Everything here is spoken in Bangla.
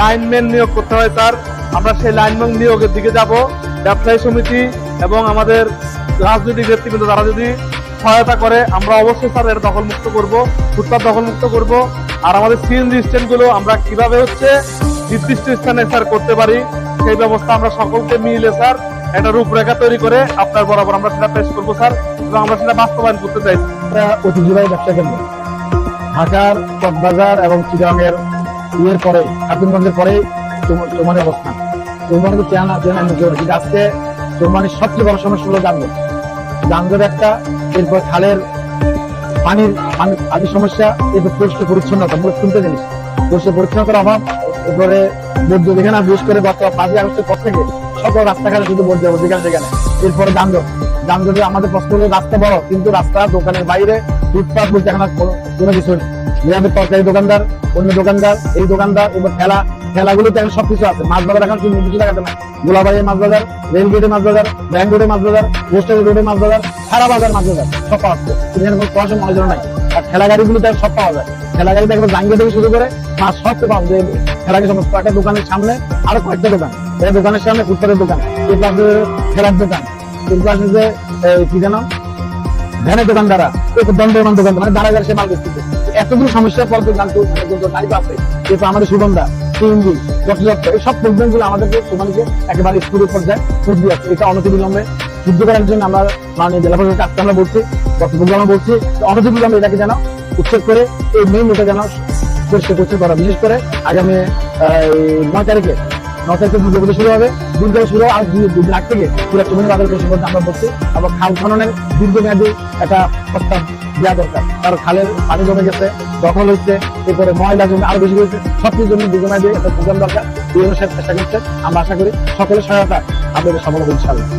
লাইনম্যান নিয়োগ করতে হয় স্যার আমরা সেই লাইনম্যান নিয়োগের দিকে যাব। ব্যবসায়ী সমিতি এবং আমাদের রাজনৈতিক নেতৃবৃন্দ তারা যদি সহায়তা করে, আমরা অবশ্যই স্যার এটা দখলমুক্ত করব, ফুটপাত দখলমুক্ত করব। আর আমাদের সিএনজি স্ট্যান্ডগুলো আমরা কীভাবে হচ্ছে নির্দিষ্ট স্থানে স্যার করতে পারি, সেই ব্যবস্থা আমরা সকলকে মিলে স্যার একটা রূপরেখা তৈরি করে আপনার বরাবর আমরা সেটা পেশ করব স্যার এবং আমরা সেটা বাস্তবায়ন করতে চাই। ঐতিহ্যবাহী ব্যবসা কেন্দ্র। ঢাকার চকবাজার এবং চিরাঙের ইয়ের পরে হাকিমগঞ্জের পরে তোমার অবস্থান তোমার তো চেনা চেনা নিজের কিন্তু আজকে তোমার সবচেয়ে বড় সমস্যা হলো যানজট যানজট একটা, এরপর খালের পানির আদি সমস্যা, এরপর পরিষ্কার পরিচ্ছন্নতা, মূলত তিনটে জিনিস। পরিষ্কার পরিচ্ছন্নতার অভাব, এরপরে বর্জ্য যেখানে বিশেষ করে গত পাঁচই আগস্টের পর থেকে সকল রাস্তাঘাটে শুধু বর্জ্য যেখানে সেখানে এরপরে যানজট। যানজটে আমাদের প্রশ্ন হলো, রাস্তা বড়, কিন্তু রাস্তা, দোকানের বাইরে ফুটপাথ বলতে এখন কোনো কিছু নেই তরকারি দোকানদার অন্য দোকানদার, এই দোকানদার এবার ঠেলা ঠেলাগুলোতে এখন সবকিছু আছে। মাছ বাজার এখন শুধু নির্দিষ্ট জায়গাতে না গোলাবাড়ির মাছ বাজার, রেল গেটে মাছ বাজার, ব্যাংক রোডে মাছ বাজার পোস্ট রোডে মাছ বাজার, সারা বাজার মাছ বাজার, সব পাওয়া যাচ্ছে। কোনো পড়াশোনা মনোযোগ নাই। আর ঠেলা গাড়িগুলোতে সব পাওয়া যায়। ঠেলা গাড়িতে একবার জাঙ্গিয়া থেকে শুরু করে, মাছ সব পাওয়া যায়। গাড়ি সমস্ত একটা দোকানের সামনে আরও কয়েকটা দোকান। এই দোকানের সামনে ফুটপাতের দোকান এই পাশে ঠেলার দোকান এই পাশে যে কি জানো ভ্যানের দোকানদারা এরপর দণ্ডমান দোকান মানে দাঁড়া সে মাল বেচতেছে এতগুলো সমস্যার পর কিন্তু গাড়ি আছে এরপর আমাদের সুগন্ধা সিএনজি যথাযথ, এই সব প্রবলেমগুলো আমাদেরকে তোমাদেরকে একেবারে স্কুলের পর্যায়ে বুঝতে যাচ্ছে। এটা অনতি বিলম্বে যুদ্ধ করার জন্য আমরা মাননীয় জেলা প্রশাসনকে আজকে আমরা বলছি প্রোগ্রামে বলছি যে অনতি বিলম্বে এটাকে যেন উচ্ছেদ করে, এই মেইন এটা যেন পরিষ্কার পরিচ্ছন্ন করা, বিশেষ করে আগামী নয় তারিখে নয় তারিখে শুরু হবে দুর্গা শুরু হবে আর লাখ আগ থেকে পুরো চুমনি বাজার করতে আমরা বলছি আবার খাল খননের দীর্ঘমেয়াদী একটা প্রস্তাব দেওয়া দরকার। কারণ খালের পানি জমে গেছে, দখল হচ্ছে এরপরে ময়লা জমি আরও বেশি হয়েছে। সব কিছু জন্য দীর্ঘমেয়াদী একটা প্রোগ্রাম দরকার। বিভিন্ন চেষ্টা করছে। আমরা আশা করি সকলের সহায়তা আপনাদের সফল হবে